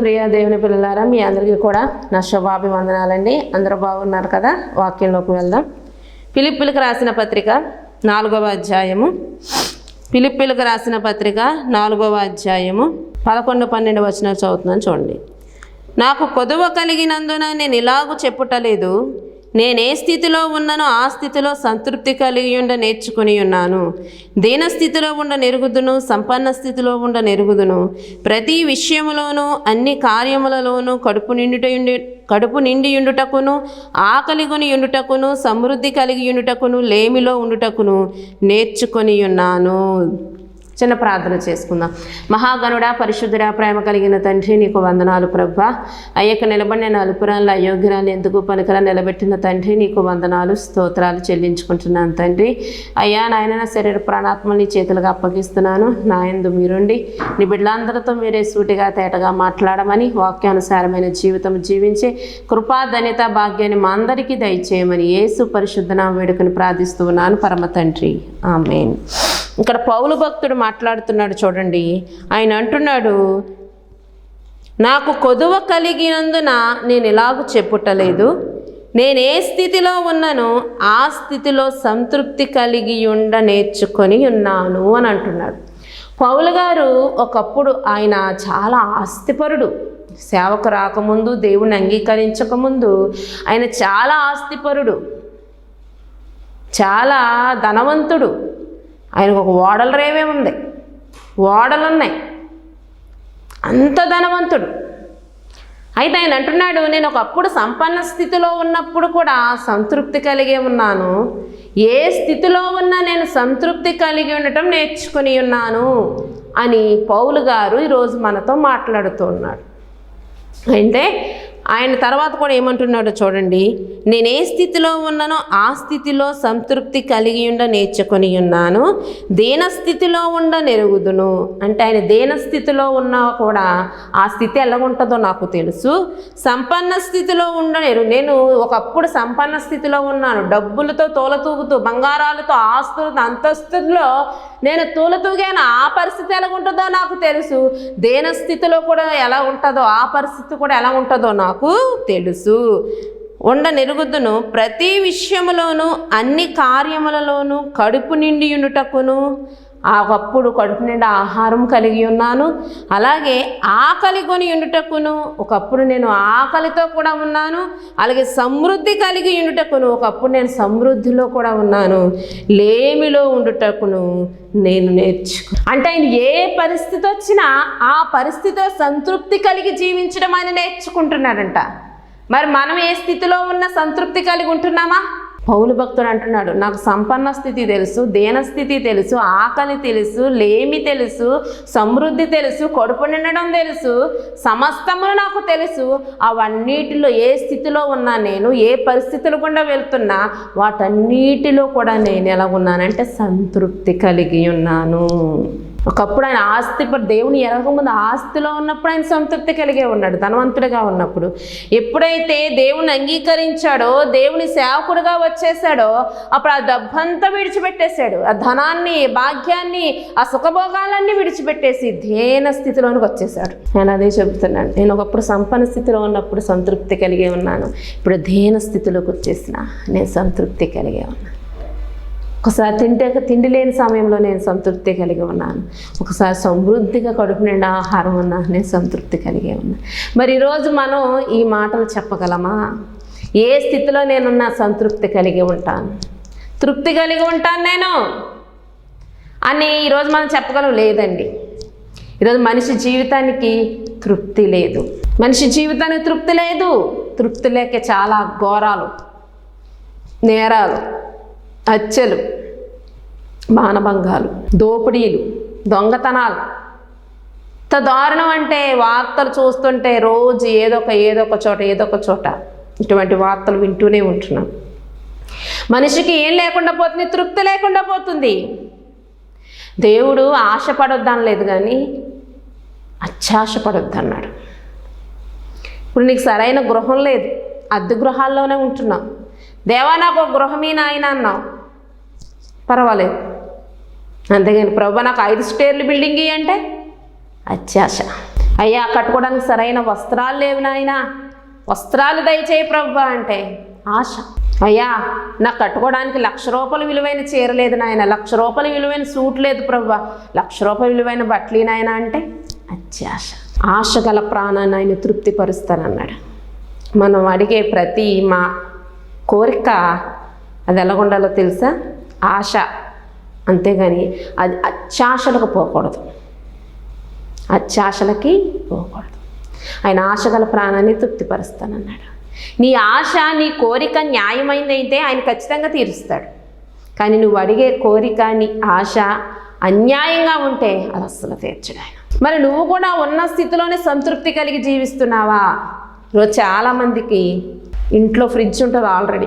ప్రియ దేవుని పిల్లలారా మీ అందరికీ కూడా నా శుభాభివందనాలండి. అందరూ బాగున్నారు కదా? వాక్యంలోకి వెళ్దాం. పిలిపిలకు రాసిన పత్రిక నాలుగవ అధ్యాయము. పిలిపిలకు రాసిన పత్రిక నాలుగవ అధ్యాయము. పదకొండు పన్నెండు వచనాలు చదువుతున్నాను చూడండి. నాకు కొదువ కలిగినందున నేను ఇలాగూ చెప్పుటలేదు. నేనే స్థితిలో ఉన్ననో ఆ స్థితిలో సంతృప్తి కలిగి ఉండ నేర్చుకుని ఉన్నాను. దీన స్థితిలో ఉండ నెరుగుదును సంపన్న స్థితిలో ఉండ నెరుగుదును. ప్రతి విషయములోనూ అన్ని కార్యములలోనూ కడుపు నిండుట కడుపు నిండి ఉండుటకును ఆకలిగొని ఉండుటకును సమృద్ధి కలిగి ఉండుటకును లేమిలో ఉండుటకును నేర్చుకొని ఉన్నాను. చిన్న ప్రార్థన చేసుకుందాం. మహాగణుడ పరిశుద్ధుడ ప్రేమ కలిగిన తండ్రి నీకు వందనాలు ప్రభా. అయ్యక నిలబడిన నలుపురాలు అయోగ్యరాలు ఎందుకు పనికరా నిలబెట్టిన తండ్రి నీకు వందనాలు స్తోత్రాలు చెల్లించుకుంటున్నాను తండ్రి. అయ్యా నాయన నా శరీర ప్రాణాత్మని చేతులుగా అప్పగిస్తున్నాను. నాయందు మీరుండి నీ బిడ్డలందరితో మీరే సూటిగా తేటగా మాట్లాడమని వాక్యానుసారమైన జీవితం జీవించే కృపాధన్యత భాగ్యాన్ని మా అందరికీ దయచేయమని యేసు పరిశుద్ధన వేడుకని ప్రార్థిస్తూ ఉన్నాను. పరమ తండ్రి. ఆమెన్. ఇక్కడ పౌలు భక్తుడు మాట్లాడుతున్నాడు చూడండి. ఆయన అంటున్నాడు నాకు కొదువ కలిగినందున నేను ఇలాగ చెప్పుటలేదు. నేను ఏ స్థితిలో ఉన్నానో ఆ స్థితిలో సంతృప్తి కలిగి ఉండ నేర్చుకొని ఉన్నాను అని అంటున్నాడు. పౌలు గారు ఒకప్పుడు ఆయన చాలా ఆస్తిపరుడు. సేవకు రాకముందు దేవుని అంగీకరించకముందు ఆయన చాలా ఆస్తిపరుడు. చాలా ధనవంతుడు. ఆయనకు ఒక ఓడల రేవే ఉంది. ఓడలు ఉన్నాయి అంత ధనవంతుడు. అయితే ఆయన అంటున్నాడు నేను ఒకప్పుడు సంపన్న స్థితిలో ఉన్నప్పుడు కూడా సంతృప్తి కలిగి ఉన్నాను. ఏ స్థితిలో ఉన్నా నేను సంతృప్తి కలిగి ఉండటం నేర్చుకుని ఉన్నాను. అని పౌలు గారు ఈరోజు మనతో మాట్లాడుతూ ఉన్నాడు. అంటే ఆయన తర్వాత కూడా ఏమంటున్నాడో చూడండి. నేను ఏ స్థితిలో ఉన్నానో ఆ స్థితిలో సంతృప్తి కలిగి ఉండ నేర్చుకొని ఉన్నాను. దేన స్థితిలో ఉండ నెరుగుదును. అంటే ఆయన దేన స్థితిలో ఉన్నా కూడా ఆ స్థితి ఎలా ఉంటుందో నాకు తెలుసు. సంపన్న స్థితిలో ఉండ నెరు నేను ఒకప్పుడు సంపన్న స్థితిలో ఉన్నాను. డబ్బులతో తోలతూగుతూ బంగారాలతో ఆస్తులతో అంతస్తుల్లో నేను తూలతూగాను ఆ పరిస్థితి ఎలా ఉంటుందో నాకు తెలుసు. దేన స్థితిలో కూడా ఎలా ఉంటుందో ఆ పరిస్థితి కూడా ఎలా ఉంటుందో నాకు తెలుసు. ఉండ నిరుగుద్దును ప్రతి విషయములోనూ అన్ని కార్యములలోనూ కడుపు నిండి ఉండుటకును ఒకప్పుడు కడుపు నిండా ఆహారం కలిగి ఉన్నాను. అలాగే ఆకలి కొని ఉండుటకును ఒకప్పుడు నేను ఆకలితో కూడా ఉన్నాను. అలాగే సమృద్ధి కలిగి ఉండుటకును ఒకప్పుడు నేను సమృద్ధిలో కూడా ఉన్నాను. లేమిలో ఉండుటకును నేను నేర్చుకు అంటే ఆయన ఏ పరిస్థితి వచ్చినా ఆ పరిస్థితితో సంతృప్తి కలిగి జీవించడం ఆయన నేర్చుకుంటున్నాడంట. మరి మనం ఏ స్థితిలో ఉన్న సంతృప్తి కలిగి ఉంటున్నామా? పౌలు భక్తుడు అంటున్నాడు నాకు సంపన్న స్థితి తెలుసు దేన స్థితి తెలుసు ఆకలి తెలుసు లేమి తెలుసు సమృద్ధి తెలుసు కడుపు నిండడం తెలుసు సమస్తములు నాకు తెలుసు. అవన్నిటిలో ఏ స్థితిలో ఉన్నా నేను ఏ పరిస్థితులు గుండా వెళ్తున్నా వాటన్నిటిలో కూడా నేను ఎలా ఉన్నానంటే సంతృప్తి కలిగి ఉన్నాను. ఒకప్పుడు ఆయన ఆస్తి దేవుని ఎరగకముందు ఆస్తిలో ఉన్నప్పుడు ఆయన సంతృప్తి కలిగే ఉన్నాడు ధనవంతుడిగా ఉన్నప్పుడు. ఎప్పుడైతే దేవుని అంగీకరించాడో దేవుని సేవకుడుగా వచ్చేసాడో అప్పుడు ఆ డబ్బంతా విడిచిపెట్టేశాడు. ఆ ధనాన్ని భాగ్యాన్ని ఆ సుఖభోగాలన్నీ విడిచిపెట్టేసి ధ్యేన స్థితిలోనికి వచ్చేసాడు నేను అదే చెబుతున్నాను. నేను ఒకప్పుడు సంపన్న స్థితిలో ఉన్నప్పుడు సంతృప్తి కలిగే ఉన్నాను. ఇప్పుడు ధ్యేన స్థితిలోకి వచ్చేసిన నేను సంతృప్తి కలిగే ఉన్నాను. ఒకసారి తింటే తిండి లేని సమయంలో నేను సంతృప్తి కలిగి ఉన్నాను. ఒకసారి సమృద్ధిగా కడుపు నిండా ఆహారం ఉన్నా నేను సంతృప్తి కలిగి ఉన్నాను మరి ఈరోజు మనం ఈ మాటలు చెప్పగలమా? ఏ స్థితిలో నేనున్నా సంతృప్తి కలిగి ఉంటాను? తృప్తి కలిగి ఉంటాను నేను. అని ఈరోజు మనం చెప్పగలం లేదండి. ఈరోజు మనిషి జీవితానికి తృప్తి లేదు. మనిషి జీవితానికి తృప్తి లేదు. తృప్తి లేక చాలా ఘోరాలు నేరాలు హత్యలు మానభంగాలు దోపిడీలు దొంగతనాలు. ఇంత దారుణం అంటే వార్తలు చూస్తుంటే రోజు ఏదో ఒక ఏదో ఒక చోట ఏదో ఒక చోట ఇటువంటి వార్తలు వింటూనే ఉంటున్నాం. మనిషికి ఏం లేకుండా పోతుంది? తృప్తి లేకుండా పోతుంది. దేవుడు ఆశపడొద్దని లేదు కానీ అత్యాశపడొద్దు అన్నాడు ఇప్పుడు నీకు సరైన గృహం లేదు. అద్దె గృహాల్లోనే ఉంటున్నావు. దేవా నాకు ఒక గృహమీ నాయన అన్నావు. పర్వాలేదు. అంతేగాని ప్రభు నాకు ఐదు స్టేర్లు బిల్డింగ్ అంటే అత్యాశ. అయ్యా కట్టుకోవడానికి సరైన వస్త్రాలు లేవు నాయనా. వస్త్రాలు దయచేయి ప్రభు అంటే ఆశ. అయ్యా నాకు కట్టుకోవడానికి లక్ష రూపాయలు విలువైన చీర లేదు నాయన. లక్ష రూపాయల విలువైన సూట్ లేదు ప్రభు. లక్ష రూపాయల విలువైన బట్టలు నాయన అంటే అత్యాశ. ఆశ గల ప్రాణాన్ని ఆయన తృప్తిపరుస్తానన్నాడు. మనం అడిగే ప్రతి మా కోరిక అది ఎలాగుండాలో తెలుసా? ఆశ. అంతేగాని అది అత్యాశలకు పోకూడదు. అత్యాశలకి పోకూడదు. ఆయన ఆశ గల ప్రాణాన్ని తృప్తిపరుస్తానన్నాడు. నీ ఆశ నీ కోరిక న్యాయమైందైతే ఆయన ఖచ్చితంగా తీరుస్తాడు. కానీ నువ్వు అడిగే కోరిక నీ ఆశ అన్యాయంగా ఉంటే అది అస్సలు తీర్చడు ఆయన. మరి నువ్వు కూడా ఉన్న స్థితిలోనే సంతృప్తి కలిగి జీవిస్తున్నావా? ఈరోజు చాలామందికి ఇంట్లో ఫ్రిడ్జ్ ఉంటుంది ఆల్రెడీ.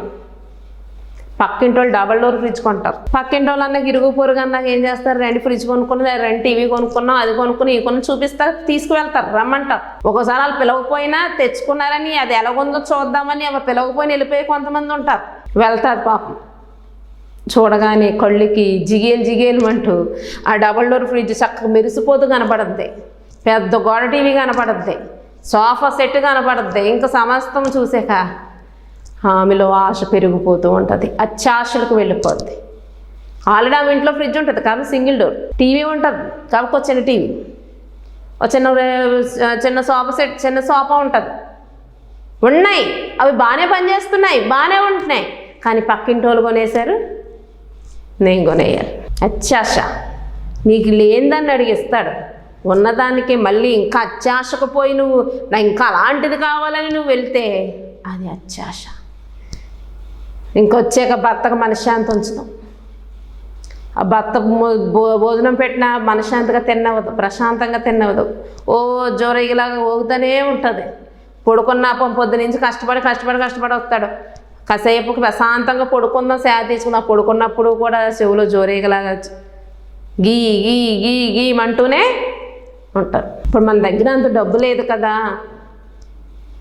పక్కింటి వాళ్ళు డబల్ డోర్ ఫ్రిడ్జ్ కొంటారు. పక్కింటి వాళ్ళు అన్నకి ఇరుగు పొరుగు అన్నాక ఏం చేస్తారు? రెండు ఫ్రిడ్జ్ కొనుక్కున్నది రెండు టీవీ కొనుక్కున్నాం అది కొనుక్కుని ఈ కొన్ని చూపిస్తారు తీసుకువెళ్తారు రమ్మంటారు. ఒకసారి వాళ్ళు పిలవకపోయినా తెచ్చుకున్నారని అది ఎలాగుందో చూద్దామని అవి పిలవకపోయినా వెళ్ళిపోయి కొంతమంది ఉంటారు. వెళ్తారు పాపం. చూడగానే కళ్ళకి జిగేలు జిగేలు అంటూ ఆ డబల్ డోర్ ఫ్రిడ్జ్ చక్కగా మెరిసిపోతూ కనపడద్ది. పెద్ద గోడ టీవీ కనపడద్ది. సోఫా సెట్ కనపడుద్ది. ఇంకా సమస్తం చూసాక ఆమెలో ఆశ పెరిగిపోతూ ఉంటుంది. అత్యాశలకు వెళ్ళిపోద్ది. ఆల్రెడీ ఆమె ఇంట్లో ఫ్రిడ్జ్ ఉంటుంది కాబట్టి సింగిల్ డోర్. టీవీ ఉంటుంది కాబట్టి ఒక చిన్న టీవీ. ఒక చిన్న చిన్న సోఫా సెట్ చిన్న సోఫా ఉంటుంది. ఉన్నాయి. అవి బాగానే పనిచేస్తున్నాయి. బాగానే ఉంటున్నాయి. కానీ పక్కింటి వాళ్ళు కొనేశారు. నేను కొనేయాలి అత్యాశ. నీకు లేనిదాన్ని అడిగిస్తాడు. ఉన్నదానికి మళ్ళీ ఇంకా అత్యాశకు పోయి నువ్వు నా ఇంకా అలాంటిది కావాలని నువ్వు వెళ్తే అది అత్యాశ. ఇంకొచ్చాక భర్తకు మనశ్శాంతి ఉంచుతాం ఆ భర్త భో- భోజనం పెట్టినా మనశ్శాంతిగా తిన్నవదు ప్రశాంతంగా తిన్నవదు ఓ జోరగిలాగా ఊగుతూనే ఉంటుంది. పడుకున్న పొద్దు నుంచి కష్టపడి కష్టపడి కష్టపడి వస్తాడు. కాసేపు ప్రశాంతంగా పడుకుందాం సేవ తీసుకున్నా పడుకున్నప్పుడు కూడా చెవులో జోరేగలాగా గీ గీ గీ గీ అంటూనే ఉంటారు. ఇప్పుడు మన దగ్గర అంత డబ్బు లేదు కదా.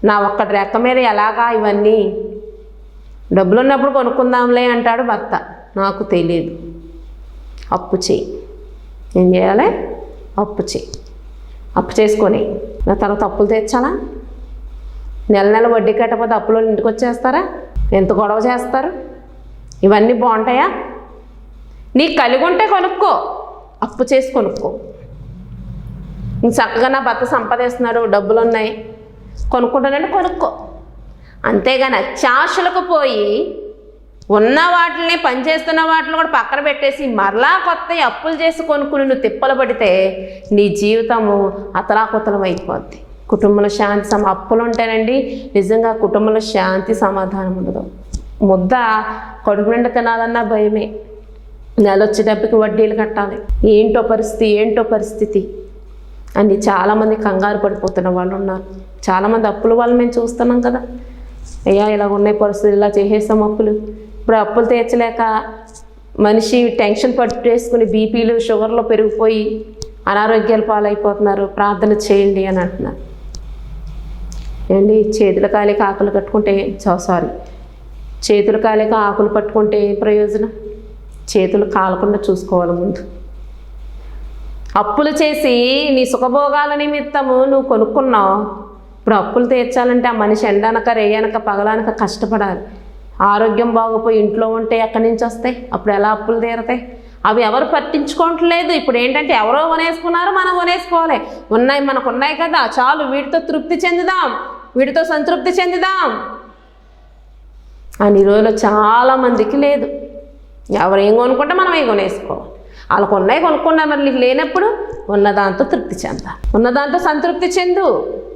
నా ఒక్కటి రెక్క మీద ఎలాగా ఇవన్నీ డబ్బులు ఉన్నప్పుడు కొనుక్కుందాంలే అంటాడు భర్త. నాకు తెలియదు అప్పు చేయి ఏం చేయాలి? అప్పు చేయి అప్పు చేసుకొని నా తర్వాత అప్పులు తెచ్చాలా నెల నెల వడ్డీ కట్టకపోతే అప్పులో ఇంటికి వచ్చేస్తారా? ఎంత గొడవ చేస్తారు? ఇవన్నీ బాగుంటాయా? నీకు కలిగి ఉంటే కొనుక్కో. అప్పు చేసి కొనుక్కో. చక్కగా నా భర్త సంపాదిస్తున్నాడు డబ్బులు ఉన్నాయి కొనుక్కుంటానంటే కొనుక్కో. అంతేగాని అత్యాశలకు పోయి ఉన్న వాటిని పనిచేస్తున్న వాటిని కూడా పక్కన పెట్టేసి మరలా కొత్త అప్పులు చేసి కొనుక్కుని నువ్వు తిప్పలు పడితే నీ జీవితము అతలాకుతలం అయిపోద్ది కుటుంబంలో శాంతి సమ అప్పులు ఉంటేనండి నిజంగా కుటుంబంలో శాంతి సమాధానం ఉండదు. ముద్ద కడుపు నిండా తినాలన్నా భయమే. నెల డబ్బుకి వడ్డీలు కట్టాలి. ఏంటో పరిస్థితి ఏంటో పరిస్థితి అని చాలామంది కంగారు పడిపోతున్న వాళ్ళు ఉన్నారు చాలామంది అప్పుల వాళ్ళు మేము చూస్తున్నాం కదా. అయ్యా ఇలా ఉన్నాయి పరిస్థితులు ఇలా చేసేసాం అప్పులు. ఇప్పుడు అప్పులు తీర్చలేక మనిషి టెన్షన్ పట్టేసుకుని బీపీలు షుగర్లు పెరిగిపోయి అనారోగ్యాలు పాలైపోతున్నారు. ప్రార్థన చేయండి అని అంటున్నారు. ఏంటి? చేతుల కాలేక ఆకులు కట్టుకుంటే సారీ చేతులు కాలేక ఆకులు పట్టుకుంటే ఏం ప్రయోజనం? చేతులు కాలకుండా చూసుకోవాలి ముందు. అప్పులు చేసి నీ సుఖభోగాల నిమిత్తము నువ్వు కొనుక్కున్నావు. ఇప్పుడు అప్పులు తీర్చాలంటే ఆ మనిషి ఎండనక రేయనక పగలనక కష్టపడాలి. ఆరోగ్యం బాగోపోయి ఇంట్లో ఉంటే ఎక్కడి నుంచి వస్తాయి? అప్పుడు ఎలా అప్పులు తీరతాయి? అవి ఎవరు పట్టించుకోవట్లేదు. ఇప్పుడు ఏంటంటే ఎవరో కొనేసుకున్నారు మనం కొనేసుకోవాలి. ఉన్నాయి మనకు ఉన్నాయి కదా. చాలు వీటితో తృప్తి చెందుదాం. వీటితో సంతృప్తి చెందుదాం. అని ఈ చాలామందికి లేదు. ఎవరు ఏం కొనుక్కుంటే మనం ఏం కొనేసుకోవాలి. వాళ్ళకు ఉన్నాయి కొనుక్కున్నా మరి నీకు లేనప్పుడు ఉన్నదాంతో తృప్తి చెందాలి ఉన్నదాంతో సంతృప్తి చెందు.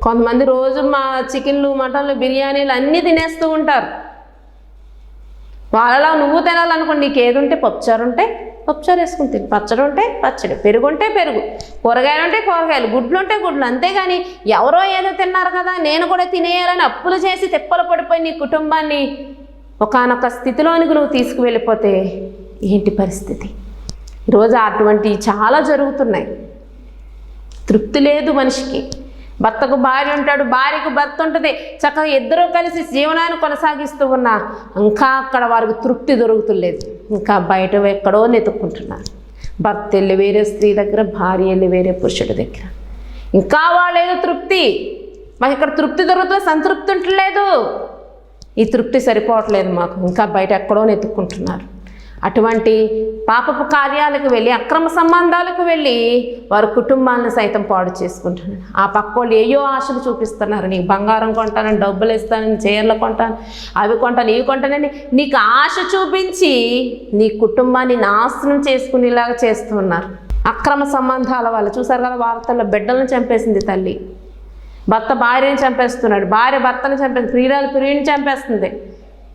కొంతమంది రోజు మా చికెన్లు మటన్లు బిర్యానీలు అన్నీ తినేస్తూ ఉంటారు. వాళ్ళలా నువ్వు తినాలనుకోండి నీకు ఏది ఉంటే పప్పుచారు ఉంటే పప్పుచారు వేసుకుని తిని. పచ్చడి ఉంటే పచ్చడి పెరుగు ఉంటే పెరుగు కూరగాయలు ఉంటే కూరగాయలు గుడ్లు ఉంటే గుడ్లు. అంతేగాని ఎవరో ఏదో తిన్నారు కదా నేను కూడా తినేయాలని అప్పులు చేసి తిప్పలు పడిపోయి నీ కుటుంబాన్ని ఒకానొక స్థితిలోనికి నువ్వు తీసుకువెళ్ళిపోతే ఏంటి పరిస్థితి? ఈరోజు అటువంటివి చాలా జరుగుతున్నాయి. తృప్తి లేదు మనిషికి. భర్తకు భార్య ఉంటాడు భార్యకు భర్త ఉంటుంది. చక్కగా ఇద్దరూ కలిసి జీవనాన్ని కొనసాగిస్తూ ఉన్నా ఇంకా అక్కడ వారికి తృప్తి దొరుకుతులేదు. ఇంకా బయట ఎక్కడో నెతుక్కుంటున్నారు భర్త వెళ్ళి వేరే స్త్రీ దగ్గర భార్య వెళ్ళి వేరే పురుషుడి దగ్గర. ఇంకా వాళ్ళేదో తృప్తి. మాకు ఇక్కడ తృప్తి దొరుకుతుంది సంతృప్తి ఉండలేదు ఈ తృప్తి సరిపోవట్లేదు మాకు. ఇంకా బయట ఎక్కడో నెతుక్కుంటున్నారు అటువంటి పాపపు కార్యాలకు వెళ్ళి అక్రమ సంబంధాలకు వెళ్ళి వారి కుటుంబాలను సైతం పాడు చేసుకుంటున్నారు. ఆ పక్క వాళ్ళు ఏయో ఆశలు చూపిస్తున్నారు. నీకు బంగారం కొంటానని డబ్బులు ఇస్తానని చీరలు కొంటాను అవి కొంటాను ఇవి కొంటానని నీకు ఆశ చూపించి నీ కుటుంబాన్ని నాశనం చేసుకునేలాగా చేస్తున్నారు అక్రమ సంబంధాల వల్ల. చూసారు కదా వార్తల్లో బిడ్డలను చంపేసింది తల్లి. భర్త భార్యని చంపేస్తున్నాడు. భార్య భర్తను చంపేస్తుంది ప్రియురాలు ప్రియుని చంపేస్తుంది.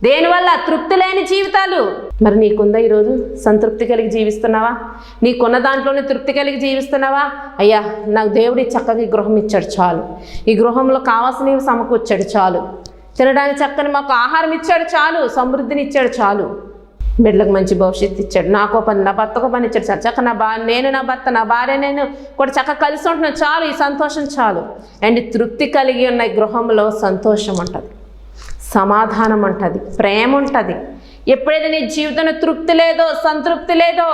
దేనివల్ల తృప్తి లేని జీవితాలు? మరి నీకుందా ఈరోజు సంతృప్తి కలిగి జీవిస్తున్నావా? నీకున్న దాంట్లోనే తృప్తి కలిగి జీవిస్తున్నావా? అయ్యా నాకు దేవుడి చక్కగా ఈ గృహం ఇచ్చాడు చాలు. ఈ గృహంలో కావాల్సినవి సమకూర్చాడు చాలు. తినడానికి చక్కని మాకు ఆహారం ఇచ్చాడు చాలు. సమృద్ధిని ఇచ్చాడు చాలు. బిడ్డలకు మంచి భవిష్యత్తు ఇచ్చాడు. నాకో పని నా భర్తకో పని ఇచ్చాడు చాలు. చక్క నా బా నేను నా భర్త నా భార్య నేను కూడా చక్కగా కలిసి ఉంటున్నాను. చాలు ఈ సంతోషం చాలు. అండ్ తృప్తి కలిగి ఉన్న ఈ గృహంలో సంతోషం ఉంటుంది. సమాధానం ఉంటుంది ప్రేమ ఉంటుంది ఎప్పుడైతే నీ జీవితంలో తృప్తి లేదో సంతృప్తి లేదో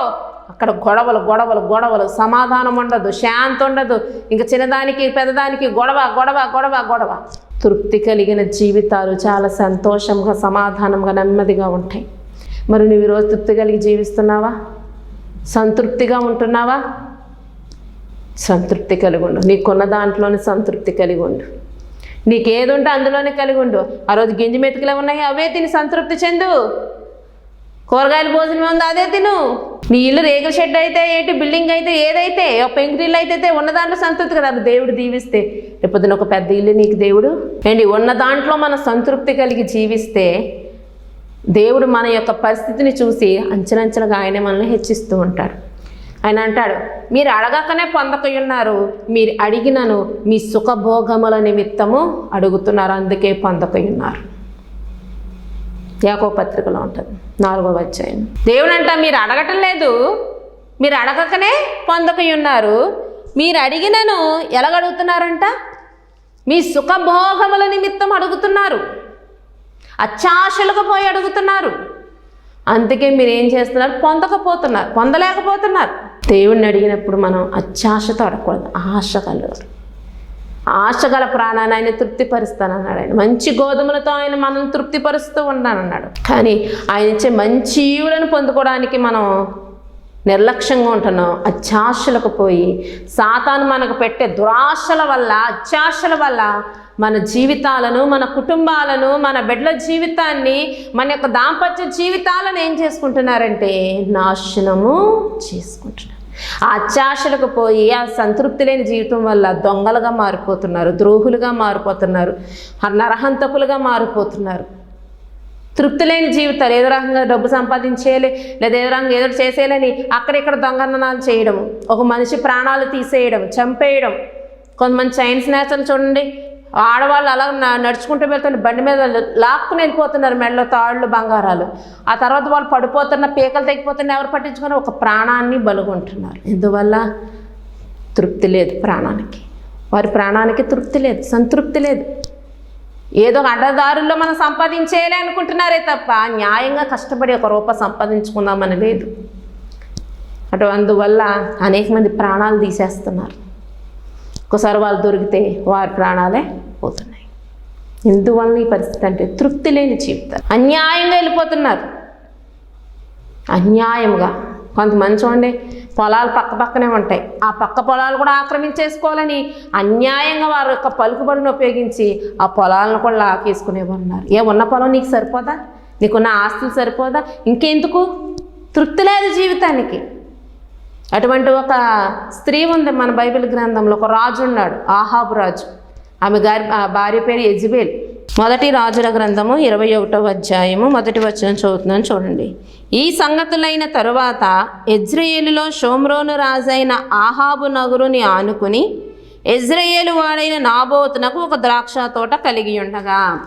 అక్కడ గొడవలు గొడవలు గొడవలు సమాధానం ఉండదు శాంతి ఉండదు ఇంకా చిన్నదానికి పెద్దదానికి గొడవ గొడవ గొడవ గొడవ. తృప్తి కలిగిన జీవితాలు చాలా సంతోషంగా సమాధానంగా నెమ్మదిగా ఉంటాయి. మరి నువ్వు ఈరోజు తృప్తి కలిగి జీవిస్తున్నావా? సంతృప్తిగా ఉంటున్నావా? సంతృప్తి కలిగి ఉండు. నీకున్న దాంట్లోనే సంతృప్తి కలిగి ఉండు. నీకు ఏది ఉంటే అందులోనే కలిగి ఉండు ఆ రోజు గింజి మెతుకులు ఉన్నాయి అవే తిని సంతృప్తి చెందు. కూరగాయల భోజనం ఉంది అదే తిను. నీ ఇల్లు రేకుల షెడ్ అయితే ఏంటి బిల్డింగ్ అయితే ఏదైతే ఒక పెంకుటిల్లు అయితే ఉన్న దాంట్లో సంతృప్తి కదా అది దేవుడు దీవిస్తే. రేపొద్దున ఒక పెద్ద ఇల్లు నీకు దేవుడు. ఏంటి ఉన్న దాంట్లో మన సంతృప్తి కలిగి జీవిస్తే దేవుడు మన యొక్క పరిస్థితిని చూసి అంచనంచనగా ఆయనే మనల్ని హెచ్చిస్తూ ఉంటాడు. ఆయన అంటాడు మీరు అడగకనే పొందకయున్నారు. మీరు అడిగినను మీ సుఖభోగముల నిమిత్తము అడుగుతున్నారు. అందుకే పొందకయున్నారు. యాకో పత్రికలో ఉంటుంది నాలుగో అధ్యాయం. దేవుడు అంట మీరు అడగటం లేదు. మీరు అడగకనే పొందకయున్నారు. మీరు అడిగినను ఎలాగడుగుతున్నారంట మీ సుఖభోగముల నిమిత్తం అడుగుతున్నారు. అత్యాశలకు పోయి అడుగుతున్నారు. అందుకే మీరు ఏం చేస్తున్నారు? పొందకపోతున్నారు పొందలేకపోతున్నారు. దేవుణ్ణి అడిగినప్పుడు మనం అత్యాశతో అడగకూడదు. ఆశ కలగదు ఆశ గల ప్రాణాన్ని ఆయన తృప్తిపరుస్తానన్నాడు ఆయన. మంచి గోధుమలతో ఆయన మనం తృప్తిపరుస్తూ ఉన్నానన్నాడు. కానీ ఆయన ఇచ్చే మంచి ఈవులను పొందుకోవడానికి మనం నిర్లక్ష్యంగా ఉంటున్నాం. అత్యాశలకు పోయి సాతాను మనకు పెట్టే దురాశల వల్ల అత్యాశల వల్ల మన జీవితాలను మన కుటుంబాలను మన బిడ్డల జీవితాన్ని మన యొక్క దాంపత్య జీవితాలను ఏం చేసుకుంటున్నారంటే నాశనము చేసుకుంటున్నారు. ఆ అత్యాశలకు పోయి ఆ సంతృప్తి లేని జీవితం వల్ల దొంగలుగా మారిపోతున్నారు ద్రోహులుగా మారిపోతున్నారు నరహంతకులుగా మారిపోతున్నారు. తృప్తి లేని జీవితాలు ఏదో రకంగా డబ్బు సంపాదించేయాలి లేదా ఏదో రకంగా ఏదో చేసేయాలని అక్కడిక్కడ దొంగనాలు చేయడం ఒక మనిషి ప్రాణాలు తీసేయడం చంపేయడం. కొంతమంది చైన్స్ నేతలు చూడండి ఆడవాళ్ళు అలా నడుచుకుంటూ వెళ్తుంటే బండి మీద లాక్కుని వెళ్ళిపోతున్నారు మెడలో తాళ్ళు బంగారాలు. ఆ తర్వాత వాళ్ళు పడిపోతున్న పీకలు తెగిపోతున్న ఎవరు పట్టించుకొని ఒక ప్రాణాన్ని బలుగుంటున్నారు. ఎందువల్ల? తృప్తి లేదు ప్రాణానికి. వారి ప్రాణానికి తృప్తి లేదు సంతృప్తి లేదు. ఏదో ఒక అడ్డదారుల్లో మనం సంపాదించేయాలి అనుకుంటున్నారే తప్ప న్యాయంగా కష్టపడి ఒక రూపాయి సంపాదించుకుందామని లేదు. అటు అందువల్ల అనేక మంది ప్రాణాలు తీసేస్తున్నారు. ఒకసారి వాళ్ళు దొరికితే వారి ప్రాణాలే పోతున్నాయి ఎందువల్ల ఈ పరిస్థితి అంటే తృప్తి లేని జీవితం అన్యాయంగా వెళ్ళిపోతున్నారు. అన్యాయంగా కొంతమంది చూడండి పొలాలు పక్క పక్కనే ఉంటాయి. ఆ పక్క పొలాలు కూడా ఆక్రమించేసుకోవాలని అన్యాయంగా వారి యొక్క పలుకుబడిని ఉపయోగించి ఆ పొలాలను కూడా లాకేసుకునేవారు ఉన్నారు ఏ ఉన్న పొలం నీకు సరిపోదా? నీకున్న ఆస్తులు సరిపోదా? ఇంకెందుకు? తృప్తి లేదు జీవితానికి. అటువంటి ఒక స్త్రీ ఉంది మన బైబిల్ గ్రంథంలో ఒక రాజు ఉన్నాడు ఆహాబు రాజు. ఆమె గారి భార్య పేరు ఎజిబేల్ మొదటి రాజుల గ్రంథము ఇరవై ఒకటవ అధ్యాయము మొదటి వచనం చదువుతున్నాను చూడండి. ఈ సంగతులైన తరువాత ఎజ్రయేలులో షోమ్రోను రాజైన ఆహాబు నగరుని ఆనుకుని ఎజ్రయేలు వాడైన నాబోతునకు ఒక ద్రాక్ష తోట కలిగి ఉండగా.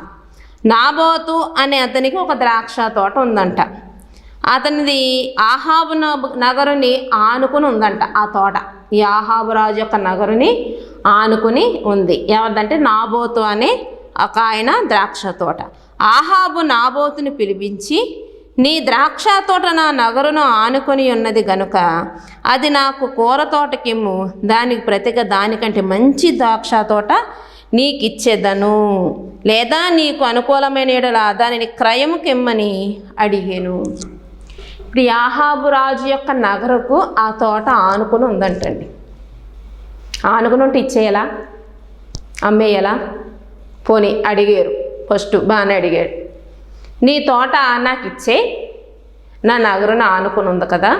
నాబోతు అనే అతనికి ఒక ద్రాక్ష తోట ఉందంట. అతనిది ఆహాబు నగరుని ఆనుకుని ఉందంట ఆ తోట. ఈ ఆహాబురాజు యొక్క నగరుని ఆనుకుని ఉంది. ఎవరిదంటే నాబోతు అనే ఒక ఆయన ద్రాక్ష తోట. ఆహాబు నాబోతుని పిలిపించి నీ ద్రాక్ష తోట నా నగరును ఆనుకొని ఉన్నది గనుక అది నాకు కూర తోటకిమ్ము. దానికి ప్రతిగా దానికంటే మంచి ద్రాక్ష తోట నీకు ఇచ్చేదను లేదా నీకు అనుకూలమైన యెడల దానిని క్రయముకిమ్మని అడిగాను. ఇప్పుడు యాహాబు రాజు యొక్క నగరకు ఆ తోట ఆనుకుని ఉందంటండి. ఆనుకుని ఉంటే ఇచ్చేయాలా? అమ్మేయాలా? పోనీ అడిగారు. ఫస్ట్ బాగానే అడిగాడు. నీ తోట నాకు ఇచ్చే నా నగరును ఆనుకుని ఉంది కదా.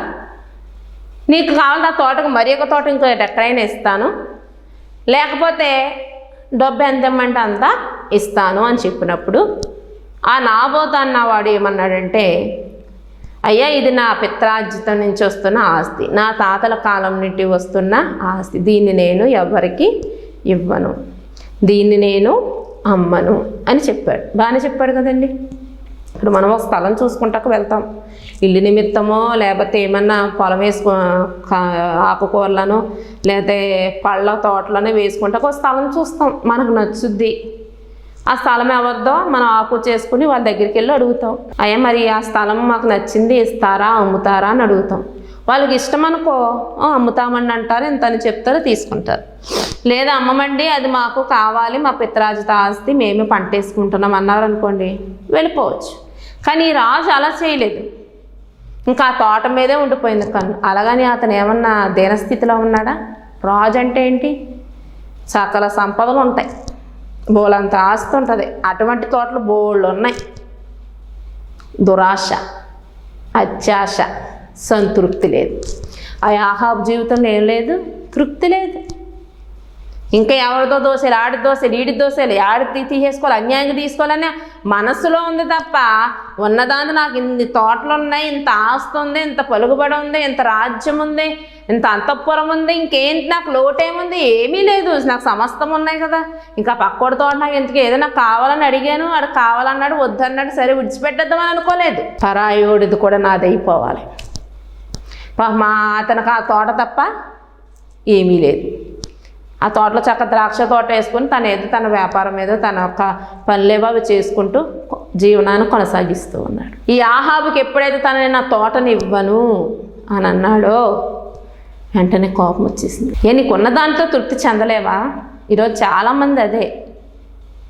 నీకు కావాలి ఆ తోటకు మరి ఒక తోట ఇంకో ఎక్కడైనా ఇస్తాను. లేకపోతే డబ్బు ఎంత ఇమ్మంటే అంత ఇస్తాను అని చెప్పినప్పుడు ఆ నాబోత అన్నవాడు ఏమన్నాడంటే అయ్యా ఇది నా పిత్రార్జితం నుంచి వస్తున్న ఆస్తి. నా తాతల కాలం నుండి వస్తున్న ఆస్తి. దీన్ని నేను ఎవరికి ఇవ్వను? దీన్ని నేను అమ్మను అని చెప్పాడు. బాగానే చెప్పాడు కదండి. ఇప్పుడు మనం ఒక స్థలం చూసుకుంటాక వెళ్తాం. ఇల్లు నిమిత్తమో లేకపోతే ఏమన్నా పొలం వేసుకో ఆకుకూరలను లేకపోతే పళ్ళ తోటలను వేసుకుంటాక ఒక స్థలం చూస్తాం. మనకు నచ్చుద్ది. ఆ స్థలం ఎవరిదో మనం ఆకు చేసుకుని వాళ్ళ దగ్గరికి వెళ్ళి అడుగుతాం. అయ్యా మరి ఆ స్థలం మాకు నచ్చింది ఇస్తారా అమ్ముతారా అని అడుగుతాం. వాళ్ళకి ఇష్టం అనుకో అమ్ముతామండి అంటారు ఎంత అని చెప్తారు తీసుకుంటారు. లేదా అమ్మమండి అది మాకు కావాలి మా పిత్రాజిత ఆస్తి మేమే పంట వేసుకుంటున్నాం అన్నారు అనుకోండి వెళ్ళిపోవచ్చు. కానీ ఈ రాజు అలా చేయలేదు. ఇంకా ఆ తోట మీదే ఉండిపోయింది కన్ను. అలాగని అతను ఏమన్నా దీనస్థితిలో ఉన్నాడా? రాజు అంటే ఏంటి? సకల సంపదలు ఉంటాయి. బోలంత ఆస్తి ఉంటుంది. అటువంటి తోటలు బోళ్ళు ఉన్నాయి. దురాశ అత్యాశ సంతృప్తి లేదు. ఆ ఆహాబ్ జీవితంలో ఏం లేదు? తృప్తి లేదు. ఇంకా ఎవరితో దోశలు ఆడి దోశలు ఈడి దోశలు ఆడి తీ- తీసేసుకోవాలి అన్యాయంగా తీసుకోవాలని మనసులో ఉంది తప్ప ఉన్నదాన్ని నాకు ఇన్ని తోటలు ఉన్నాయి ఇంత ఆస్తి ఉంది ఇంత పలుకుబడి ఉంది ఇంత రాజ్యం ఉంది ఇంత అంతఃపురం ఉంది ఇంకేంటి? నాకు లోటేముంది ఏమీ లేదు. నాకు సమస్తం ఉన్నాయి కదా. ఇంకా పక్కోడి తోట నాకు ఎందుకు ఏదైనా కావాలని అడిగాను. అది కావాలన్నాడు వద్దన్నాడు సరే విడిచిపెట్టేద్దామని అనుకోలేదు. పరాయోడిది కూడా నాదైపోవాలి. మా అతనికి ఆ తోట తప్ప ఏమీ లేదు. ఆ తోటలో చక్క ద్రాక్ష తోట వేసుకుని తన ఏదో తన వ్యాపారం ఏదో తన యొక్క పనులేవో అవి చేసుకుంటూ జీవనాన్ని కొనసాగిస్తూ ఉన్నాడు. ఈ ఆహాబుకి ఎప్పుడైతే తన నా తోటని ఇవ్వను అని అన్నాడో వెంటనే కోపం వచ్చేసింది. ఏ నీకున్న దాంట్లో తృప్తి చెందలేవా? ఈరోజు చాలామంది అదే.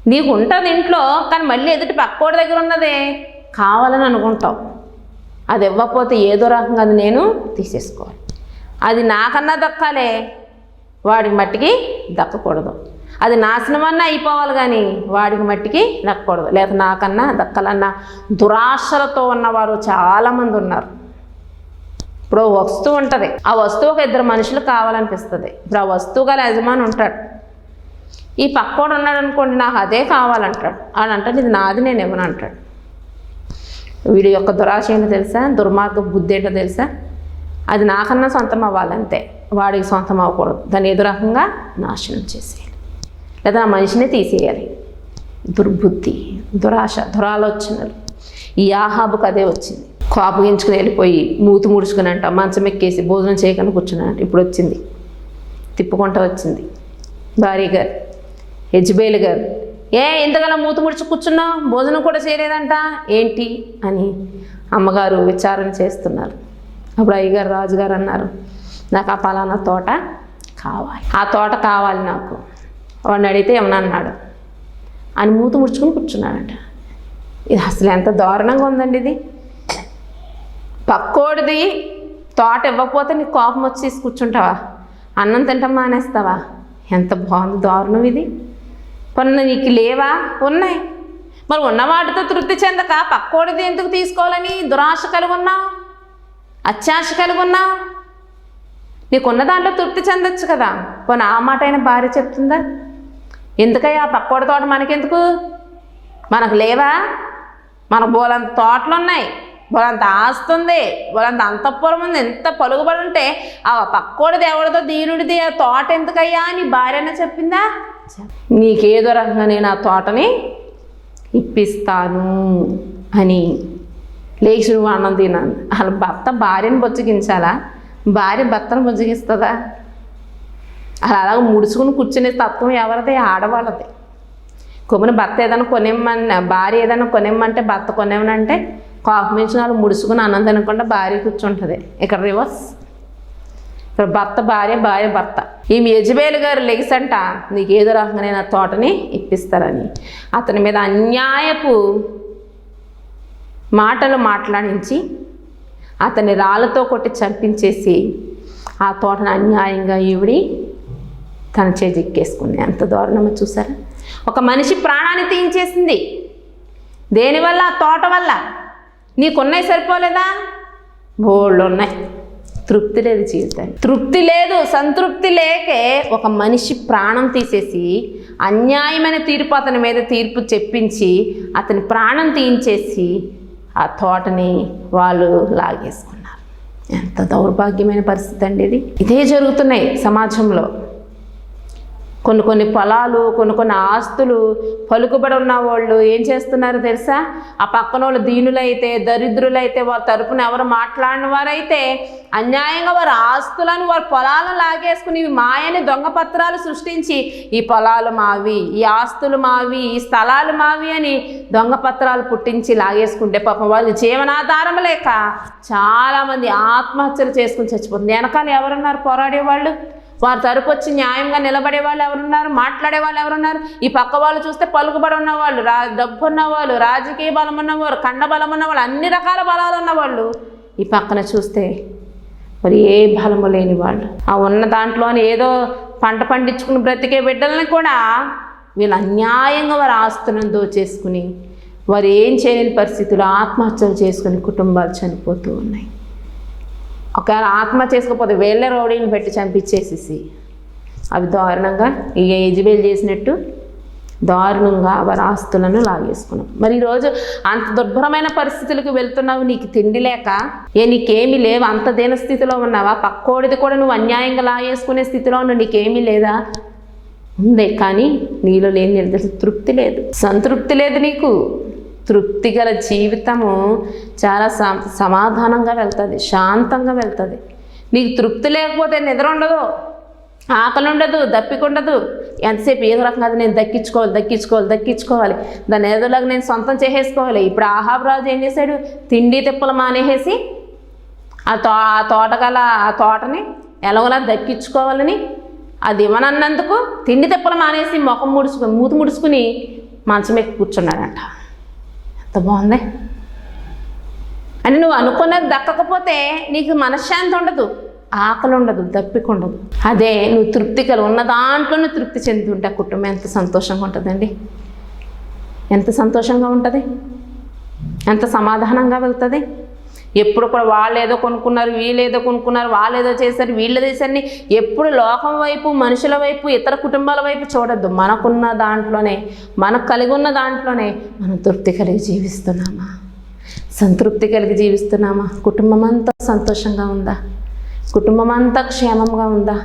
నీకు ఉంటుంది ఇంట్లో కానీ మళ్ళీ ఎదుటి పక్కోడి దగ్గర ఉన్నదే. కావాలని అనుకుంటావు. అది ఇవ్వకపోతే ఏదో రకంగా అది నేను తీసేసుకోవాలి. అది నాకన్నా దక్కాలే. వాడికి మట్టికి దక్కకూడదు. అది నాశనమన్నా అయిపోవాలి కానీ వాడికి మట్టికి దక్కకూడదు. లేదా నాకన్నా దక్కాలన్న దురాశలతో ఉన్నవారు చాలామంది ఉన్నారు. ఇప్పుడు వస్తువు ఉంటుంది. ఆ వస్తువు ఒక ఇద్దరు మనుషులు కావాలనిపిస్తుంది. ఇప్పుడు ఆ వస్తువు గల యజమాని ఉంటాడు. ఈ పక్కోడు ఉన్నాడు అనుకోండి నాకు అదే కావాలంటాడు. అని అంటాడు ఇది నాది నేను ఇవ్వను అంటాడు. వీడి యొక్క దురాశ ఏంటో తెలుసా? దుర్మార్గ బుద్ధి ఏంటో తెలుసా? అది నాకన్నా సొంతం అవ్వాలంతే. వాడికి సొంతం అవ్వకూడదు. దాన్ని ఏదో రకంగా నాశనం చేసేయాలి. లేదా ఆ మనిషిని తీసేయాలి. దుర్బుద్ధి దురాశ దురాలోచనలు. ఈ ఆహాబుకు అదే వచ్చింది. కోపగించుకుని వెళ్ళిపోయి మూతి ముడుచుకుని అంట మంచం ఎక్కేసి భోజనం చేయకుండా కూర్చున్నాడు ఇప్పుడు వచ్చింది. తిప్పుకుంటా వచ్చింది. భార్య గారు యజ్బేలు గారు ఏ ఇంతకన్నా మూత ముడిచి కూర్చున్నావు? భోజనం కూడా చేయలేదంట. ఏంటి అని అమ్మగారు విచారణ చేస్తున్నారు. అప్పుడు అయ్యగారు రాజుగారు అన్నారు నాకు ఆ పలానా తోట కావాలి. ఆ తోట కావాలి నాకు. వాడిని అడిగితే ఏమన్నా అన్నాడు. అని మూత ముడుచుకుని కూర్చున్నాడంట. ఇది అసలు ఎంత దారుణంగా ఉందండి ఇది. పక్కోడిది తోట ఇవ్వకపోతే నీకు కోపం వచ్చేసి కూర్చుంటావా? అన్నం తింటాం మానేస్తావా? ఎంత బాగుంది దారుణం ఇది. పన్ను నీకు లేవా? ఉన్నాయి. మరి ఉన్న వాటితో తృప్తి చెందక పక్కోడిది ఎందుకు తీసుకోవాలని దురాశ కలిగి ఉన్నావు? అత్యాశ కలిగి ఉన్నావు? నీకున్న దాంట్లో తృప్తి చెందొచ్చు కదా. పోనీ ఆ మాట అయినా భార్య చెప్తుందా? ఎందుకయ్యా? ఆ పక్కోడి తోట మనకెందుకు? మనకు లేవా? మనకు బోలంత తోటలు ఉన్నాయి వాళ్ళంత ఆస్తి ఉంది వాళ్ళంత అంతఃపురం ఉంది ఎంత పలుకుబడి ఉంటే ఆ పక్కోడి దేవుడితో దీనుడిది ఆ తోట ఎందుకయ్యా అని భార్యనే చెప్పిందా? నీకేదో రకంగా నేను ఆ తోటని ఇప్పిస్తాను అని లేచి నువ్వు అన్నం తిన్నాను అసలు భర్త భార్యను బొచ్చగించాలా భార్య భర్తను బొచ్చగిస్తుందా అలా అలాగ ముడుచుకుని కూర్చునే తత్వం ఎవరిది? ఆడవాళ్ళది. కొమ్ముని భర్త ఏదైనా కొనిమ్మని భార్య ఏదైనా కొనిమ్మంటే భర్త కొనిమ్మనంటే కాఫీ మించినాలు ముడుచుకుని అన్నం తినకుండా భార్య కూర్చుంటుంది. ఇక్కడ రివర్స్ ఇక్కడ భర్త భార్య భార్య భర్త. ఈ యజబేలు గారు లెగిసంట నీకు ఏదో రకంగా నేను ఆ తోటని ఇప్పిస్తారని. అతని మీద అన్యాయపు మాటలు మాట్లాడించి అతన్ని రాళ్ళతో కొట్టి చంపించేసి ఆ తోటను అన్యాయంగా ఈవిడి తన చేజిక్కేసుకుంది ఎంత దారుణమో చూసారా? ఒక మనిషి ప్రాణాన్ని తీయించేసింది. దేనివల్ల ఆ తోట వల్ల. నీకున్నాయి సరిపోలేదా? బోళ్ళు ఉన్నాయి తృప్తి లేదు జీవితానికి తృప్తి లేదు సంతృప్తి లేకే ఒక మనిషి ప్రాణం తీసేసి అన్యాయమైన తీర్పు అతని మీద తీర్పు చెప్పించి అతని ప్రాణం తీయించేసి ఆ తోటని వాళ్ళు లాగేసుకున్నారు. ఎంత దౌర్భాగ్యమైన పరిస్థితి అండి ఇది. ఇదే జరుగుతున్నాయి సమాజంలో. కొన్ని కొన్ని పొలాలు కొన్ని కొన్ని ఆస్తులు పలుకుబడి ఉన్న వాళ్ళు ఏం చేస్తున్నారు తెలుసా? ఆ పక్కన వాళ్ళు దీనులైతే దరిద్రులైతే వారి తరపున ఎవరు మాట్లాడిన వారైతే అన్యాయంగా వారి ఆస్తులను వారి పొలాలను లాగేసుకుని ఇవి మాయని దొంగ పత్రాలు సృష్టించి ఈ పొలాలు మావి ఈ ఆస్తులు మావి ఈ స్థలాలు మావి అని దొంగ పత్రాలు పుట్టించి లాగేసుకుంటే పాపం వాళ్ళు జీవనాధారం లేక చాలామంది ఆత్మహత్యలు చేసుకుని చచ్చిపోతుంది వెనకాల ఎవరున్నారు పోరాడే వాళ్ళు వారి తరపు వచ్చి న్యాయంగా నిలబడే వాళ్ళు ఎవరున్నారు? మాట్లాడే వాళ్ళు ఎవరున్నారు? ఈ పక్క వాళ్ళు చూస్తే పలుకుబడి ఉన్నవాళ్ళు రా డబ్బు ఉన్నవాళ్ళు రాజకీయ బలం ఉన్నవారు కండ బలం ఉన్నవాళ్ళు అన్ని రకాల బలాలు ఉన్నవాళ్ళు. ఈ పక్కన చూస్తే మరి ఏ బలము లేని వాళ్ళు. ఆ ఉన్న దాంట్లోని ఏదో పంట పండించుకుని బ్రతికే బిడ్డల్ని కూడా వీళ్ళు అన్యాయంగా వారి ఆస్తులను దోచేసుకుని వారు ఏం చేయలేని పరిస్థితులు ఆత్మహత్యలు చేసుకుని కుటుంబాలు చనిపోతూ ఉన్నాయి. ఒకవేళ ఆత్మ చేసుకోకపోతే వేళ్ళ రౌడీని పెట్టి చంపించేసేసి. అవి దారుణంగా ఇక యజ్బేల్ చేసినట్టు దారుణంగా వారి ఆస్తులను లాగేసుకున్నాం. మరి ఈరోజు అంత దుర్భరమైన పరిస్థితులకు వెళ్తున్నావు నీకు తిండి లేక? ఏ నీకేమీ లేవు అంత దేన స్థితిలో ఉన్నావా? పక్కోడిది కూడా నువ్వు అన్యాయంగా లాగేసుకునే స్థితిలో ఉన్నావు నీకేమీ లేదా? ఉంది కానీ నీలో లేని నిర్దేశ తృప్తి లేదు. సంతృప్తి లేదు నీకు. తృప్తి గల జీవితము చాలా సమాధానంగా వెళ్తుంది శాంతంగా వెళ్తుంది. నీకు తృప్తి లేకపోతే నిద్ర ఉండదు ఆకలి ఉండదు దప్పికుండదు ఎంతసేపు ఏదో రకంగా అది నేను దక్కించుకోవాలి దక్కించుకోవాలి దక్కించుకోవాలి. దాన్ని ఏదోలాగా నేను సొంతం చేసేసుకోవాలి. ఇప్పుడు ఆహాబ్ రాజు ఏం చేశాడు? తిండి తిప్పలు మానేసేసి ఆ తో ఆ తోటగల ఆ తోటని ఎలాగోలా దక్కించుకోవాలని అది ఇవ్వనన్నందుకు తిండి తిప్పలు మానేసి ముఖం ముడుచుకుని మూతి ముడుచుకుని మంచం ఎక్కి కూర్చున్నాడంట. ఎంత బాగుంది అంటే నువ్వు అనుకున్నది దక్కకపోతే నీకు మనశ్శాంతి ఉండదు. ఆకలి ఉండదు దప్పిక ఉండదు అదే నువ్వు తృప్తి కలు ఉన్న దాంట్లోనే తృప్తి చెంది ఉంటే ఆ కుటుంబం ఎంత సంతోషంగా ఉంటుందండి. ఎంత సంతోషంగా ఉంటుంది? ఎంత సమాధానంగా వెళ్తుంది? ఎప్పుడు కూడా వాళ్ళు ఏదో కొనుక్కున్నారు వీళ్ళు ఏదో కొనుక్కున్నారు వాళ్ళు ఏదో చేశారు వీళ్ళు చేశారని ఎప్పుడు లోకం వైపు మనుషుల వైపు ఇతర కుటుంబాల వైపు చూడొద్దు. మనకున్న దాంట్లోనే మనకు కలిగి ఉన్న దాంట్లోనే మనం తృప్తి కలిగి జీవిస్తున్నామా? సంతృప్తి కలిగి జీవిస్తున్నామా? కుటుంబం అంతా సంతోషంగా ఉందా? కుటుంబం అంతా క్షేమంగా ఉందా?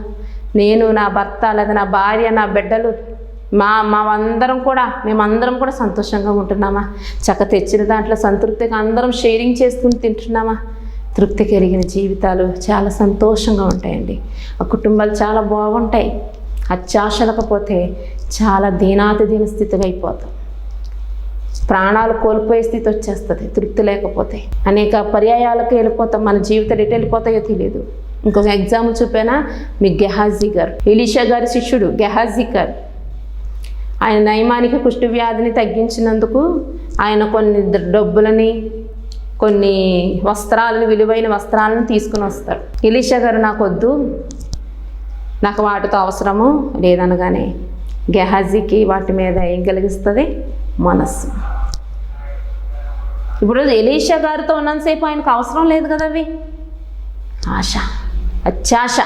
నేను నా భర్త లేదా నా భార్య నా బిడ్డలు మా మా అందరం కూడా మేమందరం కూడా సంతోషంగా ఉంటున్నామా? చక్క తెచ్చిన దాంట్లో సంతృప్తిగా అందరం షేరింగ్ చేసుకుని తింటున్నామా? తృప్తి కలిగిన జీవితాలు చాలా సంతోషంగా ఉంటాయండి. ఆ కుటుంబాలు చాలా బాగుంటాయి. అత్యాశలకపోతే చాలా దీనాతి దీన స్థితిగా అయిపోతాం. ప్రాణాలు కోల్పోయే స్థితి వచ్చేస్తుంది తృప్తి లేకపోతే. అనేక పర్యాయాలకు వెళ్ళిపోతాం మన జీవితాలు ఎటు వెళ్ళిపోతాయో తెలియదు ఇంకొక ఎగ్జాంపుల్ చూపానా మీ గెహాజీ గారు. ఎలీషా గారి శిష్యుడు గెహాజీ గారు. ఆయన నయమానికి కుష్టి వ్యాధిని తగ్గించినందుకు ఆయన కొన్ని డబ్బులని కొన్ని వస్త్రాలను విలువైన వస్త్రాలను తీసుకుని వస్తాడు ఇలీష గారు నాకు వద్దు నాకు వాటితో అవసరము లేదనగానే గెహాజీకి వాటి మీద ఏం కలిగిస్తుంది? మనస్సు. ఇప్పుడు ఎలీషా గారితో ఉన్నంతసేపు ఆయనకు అవసరం లేదు కదా అవి? ఆశ అత్యాశ.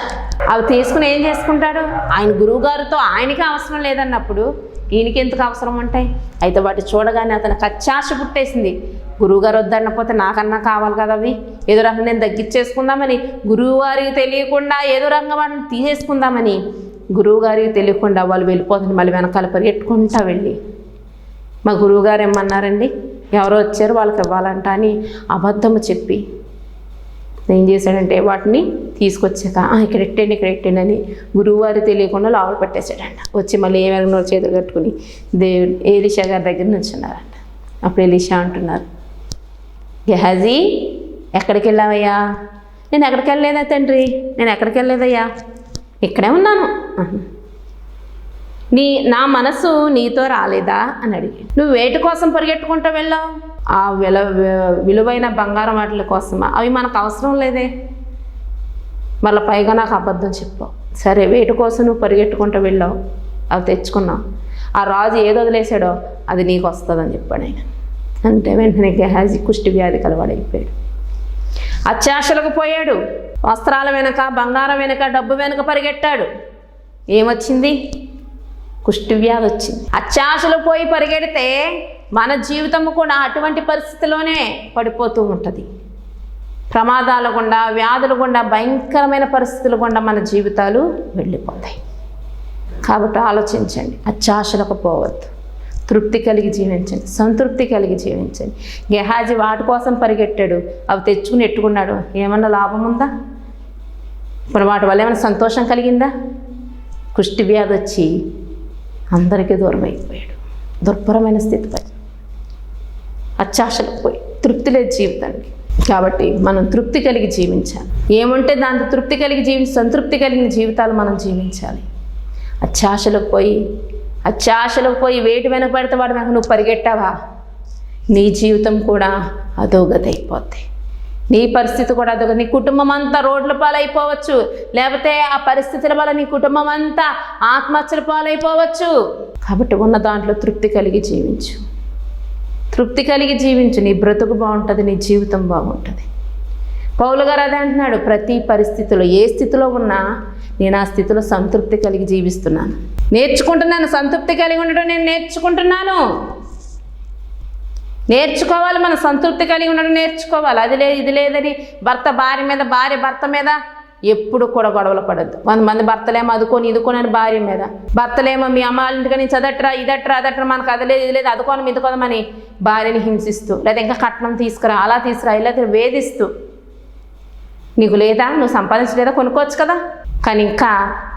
అవి తీసుకుని ఏం చేసుకుంటాడు? ఆయన గురువుగారితో ఆయనకి అవసరం లేదన్నప్పుడు ఈయనకి ఎందుకు అవసరం ఉంటాయి అయితే వాటి చూడగానే అతను కచ్చాశ పుట్టేసింది. గురువుగారు వద్దన్నపోతే నాకన్నా కావాలి కదా అవి? ఏదో రకంగా నేను తగ్గించేసుకుందామని గురువుగారికి తెలియకుండా ఏదో రకంగా వాటిని తీసేసుకుందామని. గురువుగారికి తెలియకుండా వాళ్ళు వెళ్ళిపోతుంది మళ్ళీ వెనకాల పరిగెట్టుకుంటా వెళ్ళి. మా గురువుగారు ఏమన్నారండి? ఎవరో వచ్చారు వాళ్ళకి ఇవ్వాలంట అని అబద్ధము చెప్పి. ఏం చేశాడంటే వాటిని తీసుకొచ్చాక ఇక్కడ ఎట్టండి ఇక్కడ ఎట్టండి అని గురువువారు తెలియకుండా లోపల పట్టేశాడంట వచ్చి మళ్ళీ ఏమైనా చేతులు కట్టుకుని దేవుడు ఏలిషా గారి దగ్గర నుంచి ఉన్నారంట అప్పుడు ఎలీషా అంటున్నారు గెహాజీ ఎక్కడికి వెళ్ళావయ్యా? నేను ఎక్కడికి వెళ్ళలేదా తండ్రి? నేను ఎక్కడికి వెళ్ళలేదయ్యా? ఇక్కడే ఉన్నాను. నీ నా మనసు నీతో రాలేదా? అని అడిగి నువ్వు వేటి కోసం పరిగెట్టుకుంటూ వెళ్ళావు? ఆ విల విలువైన బంగారం వాటి కోసమా? అవి మనకు అవసరం లేదే. మళ్ళీ పైగా నాకు అబద్ధం చెప్పావు సరే వేటి కోసం నువ్వు పరిగెట్టుకుంటూ వెళ్ళావు. అవి తెచ్చుకున్నావు. ఆ రాజు ఏది వదిలేసాడో అది నీకు వస్తుందని చెప్పాడు ఆయన. అంటే వెంటనే గెహాజీ కుష్టి వ్యాధి కలవాడైపోయాడు. అత్యాశలకు పోయాడు. వస్త్రాల వెనక బంగారం వెనక డబ్బు వెనక పరిగెట్టాడు. ఏమొచ్చింది? కుష్టి వ్యాధి వచ్చింది. అత్యాశలు పోయి పరిగెడితే మన జీవితం కూడా అటువంటి పరిస్థితిలోనే పడిపోతూ ఉంటుంది. ప్రమాదాల గుండా వ్యాధుల గుండా భయంకరమైన పరిస్థితుల గుండా మన జీవితాలు వెళ్ళిపోతాయి. కాబట్టి ఆలోచించండి అత్యాశలకు పోవద్దు. తృప్తి కలిగి జీవించండి సంతృప్తి కలిగి జీవించండి. గెహాజీ వాటి కోసం పరిగెట్టాడు అవి తెచ్చుకుని ఎట్టుకున్నాడు. ఏమన్నా లాభం ఉందా? ఇప్పుడు వాటి వల్ల ఏమైనా సంతోషం కలిగిందా? కుష్టి వ్యాధి వచ్చి అందరికీ దూరం అయిపోయాడు. దుర్భరమైన స్థితిపై. అత్యాశలకు పోయి తృప్తి లేదు జీవితానికి. కాబట్టి మనం తృప్తి కలిగి జీవించాలి. ఏముంటే దాంతో తృప్తి కలిగి జీవించి సంతృప్తి కలిగిన జీవితాలు మనం జీవించాలి. అత్యాశలకు పోయి అత్యాశలకు పోయి వేటి వెనక వాడు వాటి వెనక నువ్వు పరిగెట్టావా? నీ జీవితం కూడా అధోగతి అయిపోద్ది నీ పరిస్థితి కూడా అదొక నీ కుటుంబం అంతా రోడ్ల పాలైపోవచ్చు. లేకపోతే ఆ పరిస్థితుల వల్ల నీ కుటుంబం అంతా ఆత్మహత్యల పాలైపోవచ్చు. కాబట్టి ఉన్న దాంట్లో తృప్తి కలిగి జీవించు. తృప్తి కలిగి జీవించు నీ బ్రతుకు బాగుంటుంది నీ జీవితం బాగుంటుంది. పౌలు గారు అదే అంటున్నాడు ప్రతి పరిస్థితిలో ఏ స్థితిలో ఉన్నా నేను ఆ స్థితిలో సంతృప్తి కలిగి జీవిస్తున్నాను. నేర్చుకుంటున్నాను సంతృప్తి కలిగి ఉండడం నేను నేర్చుకుంటున్నాను. నేర్చుకోవాలి మనం సంతృప్తి కలిగి ఉండడం నేర్చుకోవాలి. అది లేదు ఇది లేదని భర్త భార్య మీద భార్య భర్త మీద ఎప్పుడు కూడా గొడవలు పడద్దు. కొంతమంది భర్తలేమో అదుకొని ఇదుకోనని భార్య మీద. భర్తలేమో మీ అమ్మ వాళ్ళ ఇంటికి నేను అదట్రా ఇదట్రా అదట్రా మనకు అదలేదు ఇది లేదు అదుకోనం ఇదుకోనమని భార్యని హింసిస్తూ లేదా ఇంకా కట్నం తీసుకురా అలా తీసుకురా ఇలా వేధిస్తూ. నీకు లేదా? నువ్వు సంపాదించలేదా కొనుక్కోవచ్చు కదా. కానీ ఇంకా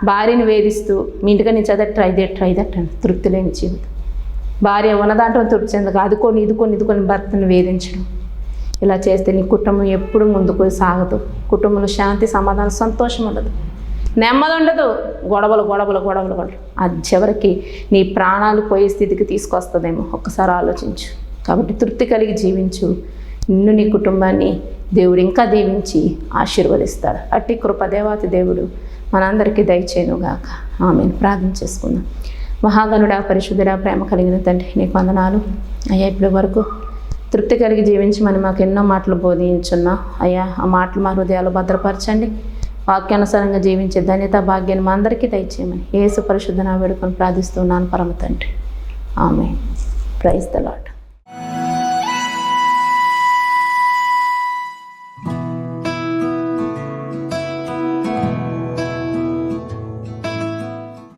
భార్యని వేధిస్తూ మీ ఇంటికి నేను అదట్రా ఇదట్రా ఇదట్రా తృప్తి లేని జీవితం. భార్య ఉన్న దాంట్లో తృప్తి చెందక అదుకొని ఇదుకొని ఇదుకొని భర్తను వేధించడం. ఇలా చేస్తే నీ కుటుంబం ఎప్పుడు ముందుకు సాగదు. కుటుంబంలో శాంతి సమాధానం సంతోషం ఉండదు. నెమ్మది ఉండదు. గొడవలు గొడవలు గొడవలు గొడవలు. అది చివరికి నీ ప్రాణాలు పోయే స్థితికి తీసుకొస్తుందేమో. ఒక్కసారి ఆలోచించు. కాబట్టి తృప్తి కలిగి జీవించు. నిన్ను నీ కుటుంబాన్ని దేవుడు ఇంకా దీవించి ఆశీర్వదిస్తాడు. అట్టి కృపదేవాతి దేవుడు మనందరికీ దయచేయనుగాక. ఆమెను. ప్రార్థన చేసుకుందాం. మహాగనుడా పరిశుద్ధుడా ప్రేమ కలిగిన తండ్రి నీకు వందనాలు. అయ్యా ఇప్పటి వరకు తృప్తి కలిగి జీవించమని మాకు ఎన్నో మాటలు బోధించున్నా అయ్యా ఆ మాటలు మా హృదయాలు భద్రపరచండి. వాక్యానుసారంగా జీవించే ధన్యత భాగ్యాన్ని మా అందరికీ దయచేయమని ఏసు పరిశుద్ధన వేడుకొని ప్రార్థిస్తున్నాను పరమ తండ్రి. ఆమె ప్రైజ్ ద లాట్